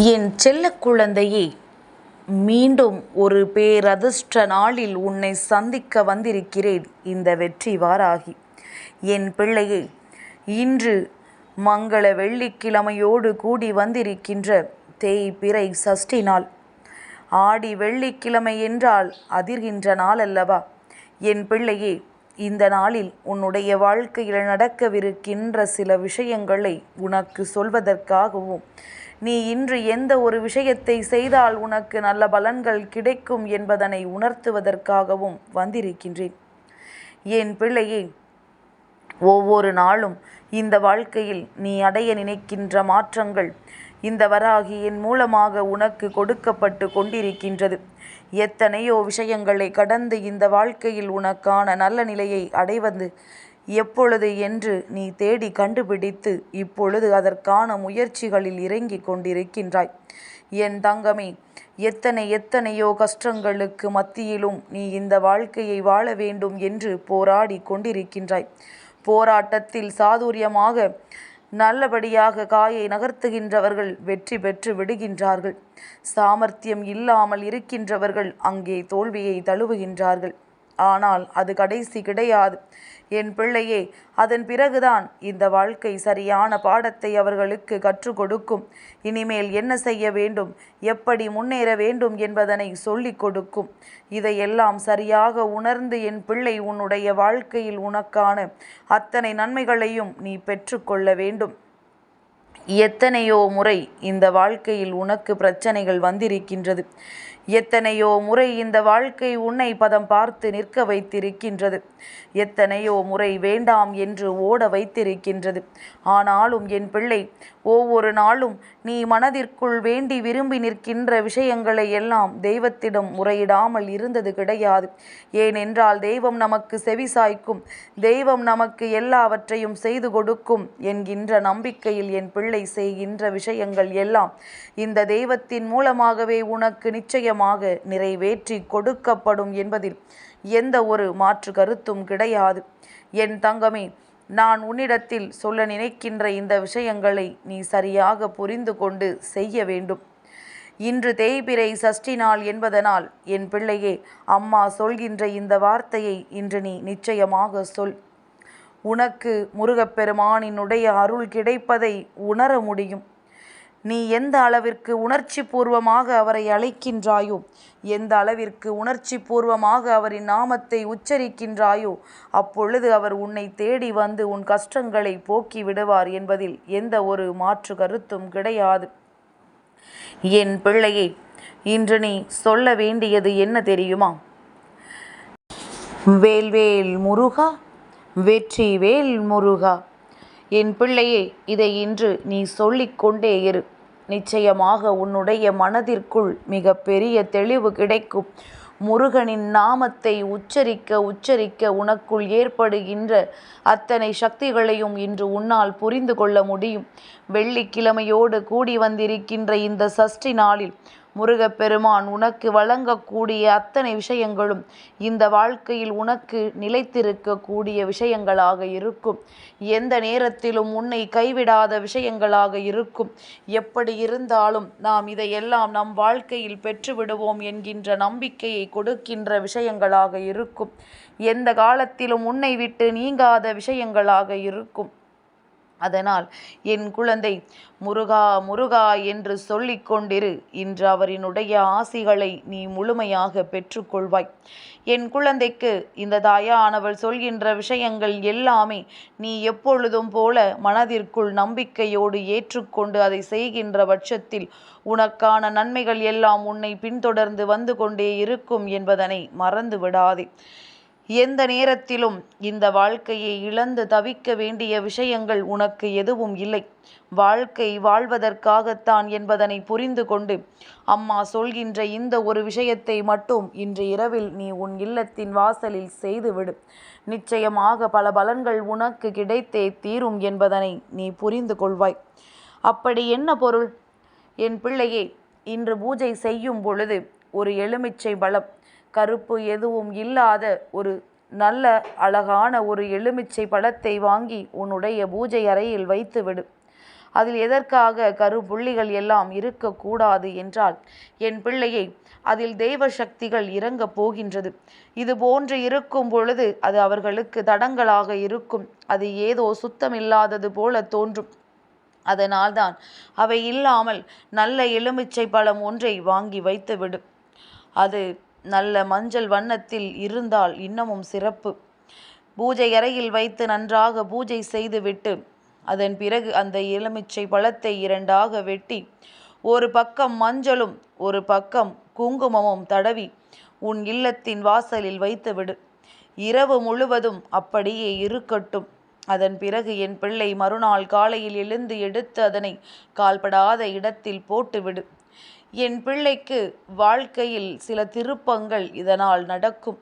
என் செல்ல குழந்தையே மீண்டும் ஒரு பேரதிர்ஷ்ட நாளில் உன்னை சந்திக்க வந்திருக்கிறேன். இந்த வெற்றி வாராகி. என் பிள்ளையே இன்று மங்கள வெள்ளிக்கிழமையோடு கூடி வந்திருக்கின்ற தேய்பிறை சஷ்டி நாள். ஆடி வெள்ளிக்கிழமை என்றால் அதிர்கின்ற நாள் அல்லவா என் பிள்ளையே இந்த நாளில் உன்னுடைய வாழ்க்கையில் நடக்கவிருக்கின்ற சில விஷயங்களை உனக்கு சொல்வதற்காகவும் நீ இன்று எந்த ஒரு விஷயத்தை செய்தால் உனக்கு நல்ல பலன்கள் கிடைக்கும் என்பதனை உணர்த்துவதற்காகவும் வந்திருக்கின்றேன். என் பிள்ளையே ஒவ்வொரு நாளும் இந்த வாழ்க்கையில் நீ அடைய நினைக்கின்ற மாற்றங்கள் இந்த வராகியின் மூலமாக உனக்கு கொடுக்கப்பட்டு கொண்டிருக்கின்றது. எத்தனையோ விஷயங்களை கடந்து இந்த வாழ்க்கையில் உனக்கான நல்ல நிலையை அடைவது எப்பொழுது என்று நீ தேடி கண்டுபிடித்து இப்பொழுது அதற்கான முயற்சிகளில் இறங்கிக் கொண்டிருக்கின்றாய். என் தங்கமே எத்தனை எத்தனையோ கஷ்டங்களுக்கு மத்தியிலும் நீ இந்த வாழ்க்கையை வாழ வேண்டும் என்று போராடி கொண்டிருக்கின்றாய். போராட்டத்தில் சாதுரியமாக நல்லபடியாக காயை நகர்த்துகின்றவர்கள் வெற்றி பெற்று விடுகின்றார்கள். சாமர்த்தியம் இல்லாமல் இருக்கின்றவர்கள் அங்கே தோல்வியை தழுவுகின்றார்கள். ஆனால் அது கடைசி கிடையாது. என் பிள்ளையே அதன் பிறகுதான் இந்த வாழ்க்கை சரியான பாடத்தை அவர்களுக்கு கற்றுக் கொடுக்கும். இனிமேல் என்ன செய்ய வேண்டும் எப்படி முன்னேற வேண்டும் என்பதனை சொல்லிக் கொடுக்கும். இதையெல்லாம் சரியாக உணர்ந்து என் பிள்ளை உன்னுடைய வாழ்க்கையில் உனக்கான அத்தனை நன்மைகளையும் நீ பெற்றுக்கொள்ள வேண்டும். எத்தனையோ முறை இந்த வாழ்க்கையில் உனக்கு பிரச்சனைகள் வந்திருக்கின்றது. எத்தனையோ முறை இந்த வாழ்க்கை உன்னை பதம் பார்த்து நிற்க வைத்திருக்கின்றது. எத்தனையோ முறை வேண்டாம் என்று ஓட வைத்திருக்கின்றது. ஆனாலும் என் பிள்ளை ஒவ்வொரு நாளும் நீ மனதிற்குள் வேண்டி விரும்பி நிற்கின்ற விஷயங்களை எல்லாம் தெய்வத்திடம் முறையிடாமல் இருந்தது கிடையாது. ஏனென்றால் தெய்வம் நமக்கு செவிசாய்க்கும் தெய்வம் நமக்கு எல்லாவற்றையும் செய்து கொடுக்கும் என்கின்ற நம்பிக்கையில் என் பிள்ளை செய்கின்ற விஷயங்கள் எல்லாம் இந்த தெய்வத்தின் மூலமாகவே உனக்கு நிச்சயம் நிச்சயமாக நிறைவேற்றி கொடுக்கப்படும் என்பதில் எந்த ஒரு மாற்று கருத்தும் கிடையாது. என் தங்கமே நான் உன்னிடத்தில் சொல்ல நினைக்கின்ற இந்த விஷயங்களை நீ சரியாக புரிந்து கொண்டு செய்ய வேண்டும். இன்று தேய்பிரை சஷ்டி நாள் என்பதனால் என் பிள்ளையே அம்மா சொல்கின்ற இந்த வார்த்தையை இன்று நீ நிச்சயமாக சொல். உனக்கு முருகப்பெருமானினுடைய அருள் கிடைப்பதை உணர முடியும். நீ எந்த அளவிற்கு உணர்ச்சி பூர்வமாக அவரை அழைக்கின்றாயோ எந்த அளவிற்கு உணர்ச்சி பூர்வமாக அவரின் நாமத்தை உச்சரிக்கின்றாயோ அப்பொழுது அவர் உன்னை தேடி வந்து உன் கஷ்டங்களை போக்கி விடுவார் என்பதில் எந்த ஒரு மாற்று கருத்தும் கிடையாது. என் பிள்ளையே இன்று நீ சொல்ல வேண்டியது என்ன தெரியுமா? வேல்வேல் முருகா வெற்றி வேல் முருகா. என் பிள்ளையே இதை இன்று நீ சொல்லிக்கொண்டே இரு. நிச்சயமாக உன்னுடைய மனதிற்குள் மிக பெரிய தெளிவு கிடைக்கும். முருகனின் நாமத்தை உச்சரிக்க உச்சரிக்க உனக்குள் ஏற்படுகின்ற அத்தனை சக்திகளையும் இன்று உன்னால் புரிந்து கொள்ள முடியும். வெள்ளிக்கிழமையோடு கூடி வந்திருக்கின்ற இந்த சஷ்டி நாளில் முருகப்பெருமான் உனக்கு வழங்கக்கூடிய அத்தனை விஷயங்களும் இந்த வாழ்க்கையில் உனக்கு நிலைத்திருக்கக்கூடிய விஷயங்களாக இருக்கும். எந்த நேரத்திலும் உன்னை கைவிடாத விஷயங்களாக இருக்கும். எப்படி இருந்தாலும் நாம் இதையெல்லாம் நம் வாழ்க்கையில் பெற்றுவிடுவோம் என்கின்ற நம்பிக்கையை கொடுக்கின்ற விஷயங்களாக இருக்கும். எந்த காலத்திலும் உன்னை விட்டு நீங்காத விஷயங்களாக இருக்கும். அதனால் என் குழந்தை முருகா முருகா என்று சொல்லிக் கொண்டிரு. இன்று அவரினுடைய ஆசிகளை நீ முழுமையாக பெற்றுக்கொள்வாய். என் குழந்தைக்கு இந்த தாயானவள் சொல்கின்ற விஷயங்கள் எல்லாமே நீ எப்பொழுதும் போல மனதிற்குள் நம்பிக்கையோடு ஏற்றுக்கொண்டு அதை செய்கின்ற பட்சத்தில் உனக்கான நன்மைகள் எல்லாம் உன்னை பின்தொடர்ந்து வந்து கொண்டே இருக்கும் என்பதனை மறந்து விடாதே எந்த நேரத்திலும் இந்த வாழ்க்கையை இழந்து தவிக்க வேண்டிய விஷயங்கள் உனக்கு எதுவும் இல்லை. வாழ்க்கை வாழ்வதற்காகத்தான் என்பதனை புரிந்து கொண்டு அம்மா சொல்கின்ற இந்த ஒரு விஷயத்தை மட்டும் இன்று இரவில் நீ உன் இல்லத்தின் வாசலில் செய்துவிடு நிச்சயமாக பல பலன்கள் உனக்கு கிடைத்தே தீரும் என்பதனை நீ புரிந்து கொள்வாய். அப்படி என்ன பொருள்? என் பிள்ளையே இன்று பூஜை செய்யும் பொழுது ஒரு எலுமிச்சை பலம் கருப்பு எதுவும் இல்லாத ஒரு நல்ல அழகான ஒரு எலுமிச்சை பழத்தை வாங்கி உன்னுடைய பூஜை அறையில் வைத்துவிடு அதில் எதற்காக கருப்புள்ளிகள் எல்லாம் இருக்கக்கூடாது என்றால் என் பிள்ளையை அதில் தெய்வ சக்திகள் இறங்கப் போகின்றது. இது போன்று இருக்கும் பொழுது அது அவர்களுக்கு தடங்களாக இருக்கும். அது ஏதோ சுத்தமில்லாதது போல தோன்றும். அதனால்தான் அவை இல்லாமல் நல்ல எலுமிச்சை பழம் ஒன்றை வாங்கி வைத்துவிடும் அது நல்ல மஞ்சள் வண்ணத்தில் இருந்தால் இன்னமும் சிறப்பு. பூஜை அறையில் வைத்து நன்றாக பூஜை செய்துவிட்டு அதன் பிறகு அந்த எலுமிச்சை பழத்தை இரண்டாக வெட்டி ஒரு பக்கம் மஞ்சளும் ஒரு பக்கம் குங்குமமும் தடவி உன் இல்லத்தின் வாசலில் வைத்துவிடு. இரவு முழுவதும் அப்படியே இருக்கட்டும். அதன் பிறகு என் பிள்ளை மறுநாள் காலையில் எழுந்து எடுத்து அதனை கால்படாத இடத்தில் போட்டுவிடு. என் பிள்ளைக்கு வாழ்க்கையில் சில திருப்பங்கள் இதனால் நடக்கும்.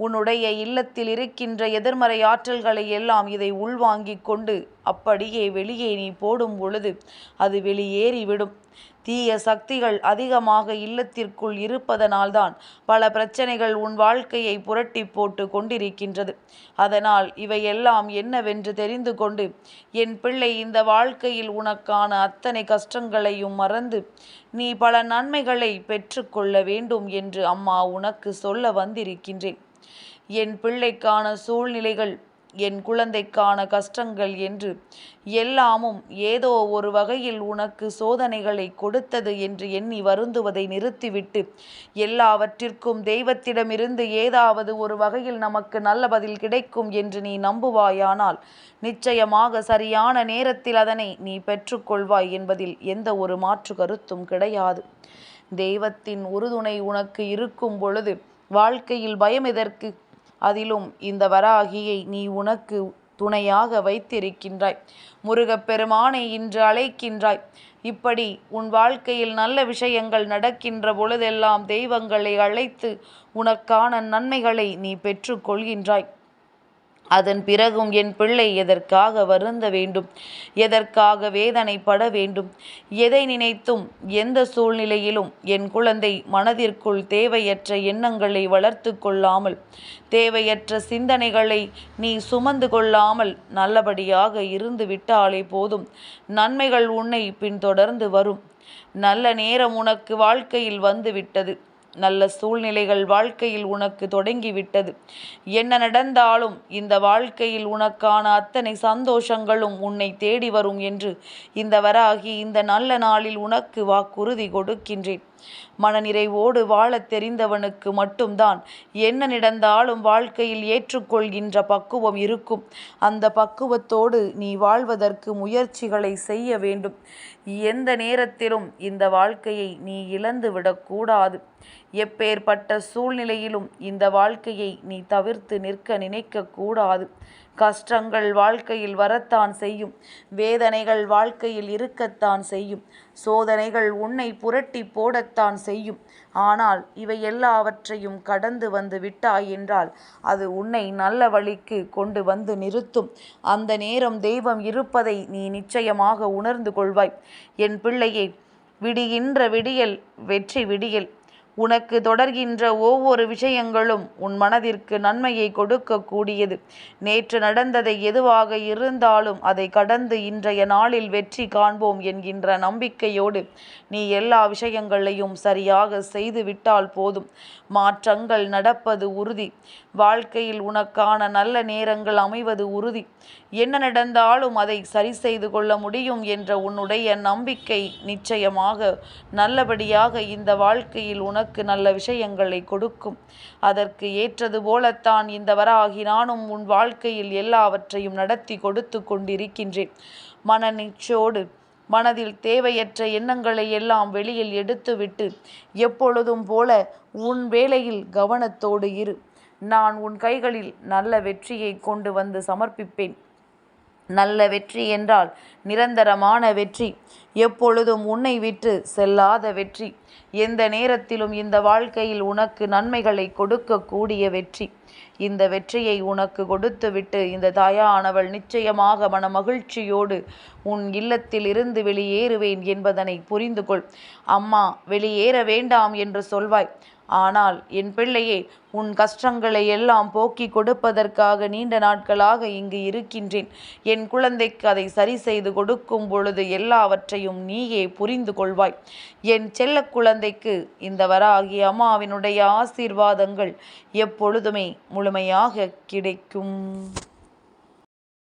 உன்னுடைய இல்லத்தில் இருக்கின்ற எதிர்மறை ஆற்றல்களை எல்லாம் இதை உள்வாங்கிக் கொண்டு அப்படியே வெளியே நீ போடும் பொழுது அது வெளியேறிவிடும். தீய சக்திகள் அதிகமாக இல்லத்திற்குள் இருப்பதனால்தான் பல பிரச்சனைகள் உன் வாழ்க்கையை புரட்டி போட்டு கொண்டிருக்கின்றது. அதனால் இவையெல்லாம் என்னவென்று தெரிந்து கொண்டு என் பிள்ளை இந்த வாழ்க்கையில் உனக்கான அத்தனை கஷ்டங்களையும் மறந்து நீ பல நன்மைகளை பெற்றுக்கொள்ள வேண்டும் என்று அம்மா உனக்கு சொல்ல வந்திருக்கின்றேன். என் பிள்ளைக்கான சூழ்நிலைகள் என் குழந்தைக்கான கஷ்டங்கள் என்று எல்லாமும் ஏதோ ஒரு வகையில் உனக்கு சோதனைகளை கொடுத்தது என்று எண்ணி வருந்துவதை நிறுத்திவிட்டு எல்லாவற்றிற்கும் தெய்வத்திடமிருந்து ஏதாவது ஒரு வகையில் நமக்கு நல்ல பதில் கிடைக்கும் என்று நீ நம்புவாயானால் நிச்சயமாக சரியான நேரத்தில் அதனை நீ பெற்றுக்கொள்வாய் என்பதில் எந்த ஒரு மாற்று கருத்தும் கிடையாது. தெய்வத்தின் உறுதுணை உனக்கு இருக்கும் பொழுது வாழ்க்கையில் பயம் எதற்கு? அதிலும் இந்த வராகியை நீ உனக்கு துணையாக வைத்திருக்கின்றாய். முருகப்பெருமானை இன்று அழைக்கின்றாய். இப்படி உன் வாழ்க்கையில் நல்ல விஷயங்கள் நடக்கின்ற பொழுதெல்லாம் தெய்வங்களை அழைத்து உனக்கான நன்மைகளை நீ பெற்றுக்கொள்கின்றாய். அதன் பிறகும் என் பிள்ளை எதற்காக வருந்த வேண்டும்? எதற்காக வேதனைப்பட வேண்டும்? எதை நினைத்தும் எந்த சூழ்நிலையிலும் என் குழந்தை மனதிற்குள் தேவையற்ற எண்ணங்களை வளர்த்து கொள்ளாமல் தேவையற்ற சிந்தனைகளை நீ சுமந்து கொள்ளாமல் நல்லபடியாக இருந்து விட்டாலே போதும். நன்மைகள் உன்னை பின்தொடர்ந்து வரும். நல்ல நேரம் உனக்கு வாழ்க்கையில் வந்துவிட்டது நல்ல சூழ்நிலைகள் வாழ்க்கையில் உனக்கு தொடங்கிவிட்டது. என்ன நடந்தாலும் இந்த வாழ்க்கையில் உனக்கான அத்தனை சந்தோஷங்களும் உன்னை தேடி வரும் என்று இந்த வராகி இந்த நல்ல நாளில் உனக்கு வாக்குறுதி கொடுக்கின்றேன். மனநிறைவோடு வாழத் தெரிந்தவனுக்கு மட்டும்தான் என்ன நடந்தாலும் வாழ்க்கையில் ஏற்றுக்கொள்கின்ற பக்குவம் இருக்கும். அந்த பக்குவத்தோடு நீ வாழ்வதற்கு முயற்சிகளை செய்ய வேண்டும். எந்த நேரத்திலும் இந்த வாழ்க்கையை நீ இழந்து விடக்கூடாது எப்பேற்பட்ட சூழ்நிலையிலும் இந்த வாழ்க்கையை நீ தவிர்த்து நிற்க நினைக்கக்கூடாது கஷ்டங்கள் வாழ்க்கையில் வரத்தான் செய்யும். வேதனைகள் வாழ்க்கையில் இருக்கத்தான் செய்யும். சோதனைகள் உன்னை புரட்டி போடத்தான் செய்யும். ஆனால் இவை எல்லாவற்றையும் கடந்து வந்து விட்டாய் என்றால் அது உன்னை நல்ல வழிக்கு கொண்டு வந்து நிறுத்தும். அந்த நேரம் தெய்வம் இருப்பதை நீ நிச்சயமாக உணர்ந்து கொள்வாய். என் பிள்ளையை விடுகின்ற விடியல் வெற்றி விடியல் உனக்கு தொடர்கின்ற ஒவ்வொரு விஷயங்களும் உன் மனதிற்கு நன்மையை கொடுக்கக்கூடியது. நேற்று நடந்ததை எதுவாக இருந்தாலும் அதை கடந்து இன்றைய நாளில் வெற்றி காண்போம் என்கின்ற நம்பிக்கையோடு நீ எல்லா விஷயங்களையும் சரியாக செய்து விட்டால் போதும். மாற்றங்கள் நடப்பது உறுதி. வாழ்க்கையில் உனக்கான நல்ல நேரங்கள் அமைவது உறுதி. என்ன நடந்தாலும் அதை சரி செய்து கொள்ள முடியும் என்ற உன்னுடைய நம்பிக்கை நிச்சயமாக நல்லபடியாக இந்த வாழ்க்கையில் உனக்கு நல்ல விஷயங்களை கொடுக்கும். அதற்கு ஏற்றது போலத்தான் இந்த வராகி நானும் உன் வாழ்க்கையில் எல்லாவற்றையும் நடத்தி கொடுத்து கொண்டிருக்கின்றேன். மன நிச்சோடு மனதில் தேவையற்ற எண்ணங்களை எல்லாம் வெளியில் எடுத்துவிட்டு எப்பொழுதும் போல உன் வேலையில் கவனத்தோடு இரு. நான் உன் கைகளில் நல்ல வெற்றியை கொண்டு வந்து சமர்ப்பிப்பேன். நல்ல வெற்றி என்றால் நிரந்தரமான வெற்றி. எப்பொழுதும் உன்னை விட்டு செல்லாத வெற்றி. எந்த நேரத்திலும் இந்த வாழ்க்கையில் உனக்கு நன்மைகளை கொடுக்கக்கூடிய வெற்றி. இந்த வெற்றியை உனக்கு கொடுத்துவிட்டு இந்த தாயானவள் நிச்சயமாக மன மகிழ்ச்சியோடு உன் இல்லத்தில் இருந்து வெளியேறுவேன் என்பதனை புரிந்து கொள் அம்மா வெளியேற வேண்டாம் என்று சொல்வாய். ஆனால் என் பிள்ளையே உன் கஷ்டங்களை எல்லாம் போக்கி கொடுப்பதற்காக நீண்ட நாட்களாக இங்கு இருக்கின்றேன். என் குழந்தைக்கு அதை சரி செய்து கொடுக்கும் பொழுது எல்லாவற்றையும் நீயே புரிந்து கொள்வாய். என் செல்ல குழந்தைக்கு இந்த வராகி அம்மாவினுடைய ஆசீர்வாதங்கள் எப்பொழுதுமே முழுமையாக கிடைக்கும்.